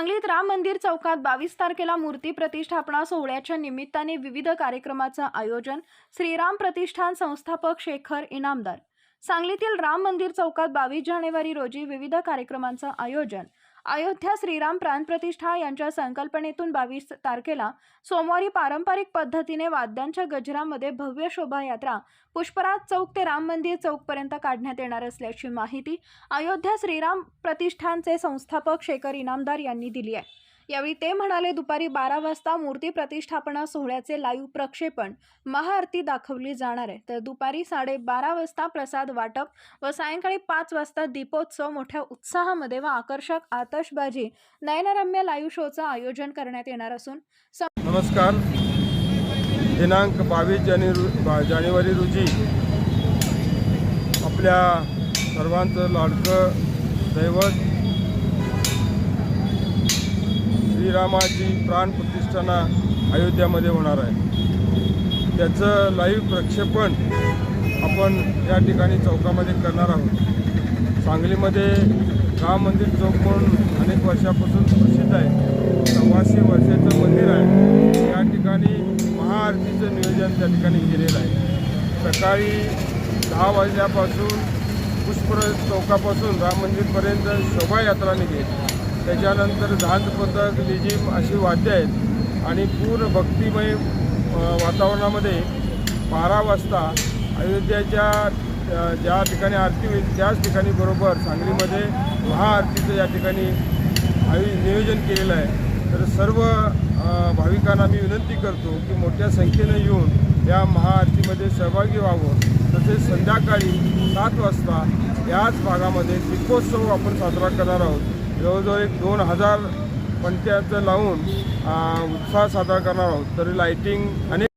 सांगलीत राम मंदिर चौकात बावीस तारखेला मूर्ती प्रतिष्ठापना सोहळ्याच्या निमित्ताने विविध कार्यक्रमाचं आयोजन श्रीराम प्रतिष्ठान संस्थापक शेखर इनामदार. सांगलीतील राम मंदिर चौकात बावीस जानेवारी रोजी विविध कार्यक्रमांचं आयोजन अयोध्या श्रीराम प्राणप्रतिष्ठा यांच्या संकल्पनेतून बावीस तारखेला सोमवारी पारंपरिक पद्धतीने वाद्यांच्या गजरामध्ये भव्य शोभायात्रा पुष्पराज चौक ते राम मंदिर चौकपर्यंत काढण्यात येणार असल्याची माहिती अयोध्या श्रीराम प्रतिष्ठानचे संस्थापक शेखर इनामदार यांनी दिली आहे. यावेळी ते म्हणाले दुपारी बारा वाजता मूर्ती प्रतिष्ठापना सोहळ्याचे लाईव्ह प्रक्षेपण महाआरती दाखवली जाणार आहे. तर दुपारी साडेबारा वाजता प्रसाद वाटप व सायंकाळी पाच वाजता दीपोत्सव मोठ्या उत्साहामध्ये व आकर्षक आतषबाजी नयनरम्य लाईव्ह शोचं आयोजन करण्यात येणार असून नमस्कार. दिनांक बावीस जानेवारी जानेवारी रोजी आपल्या सर्वांचं लाडकं दैवत श्रीरामाची प्राण प्रतिष्ठाना अयोध्यामध्ये होणार आहे. त्याचं लाईव्ह प्रक्षेपण आपण या ठिकाणी चौकामध्ये करणार आहोत. सांगलीमध्ये राम मंदिर चौक म्हणून अनेक वर्षापासून प्रसिद्ध आहे. सव्वाशे वर्षाचं मंदिर आहे. या ठिकाणी महाआरतीचं नियोजन त्या ठिकाणी केलेलं आहे. सकाळी दहा वाजल्यापासून पुष्पराज चौकापासून राम मंदिरपर्यंत शोभायात्रा निघेल. त्याच्यानंतर झांज पथक लिजिम अशी वाद्य आहेत. आणि पूर्ण भक्तिमय वातावरणामध्ये बारा वाजता अयोध्याच्या ज्या ठिकाणी आरती होईल त्याच ठिकाणी बरोबर सांगलीमध्ये महाआरतीचं या ठिकाणी आयो नियोजन केलेलं आहे. तर सर्व भाविकांना मी विनंती करतो की मोठ्या संख्येनं येऊन या महाआरतीमध्ये सहभागी व्हावं. तसेच संध्याकाळी सात वाजता याच भागामध्ये दीपोत्सव आपण साजरा करणार आहोत. जवळजवळ एक दोन हजार पणत्याचं लावून उत्साह साजरा करणार आहोत. तरी लाईटिंग अनेक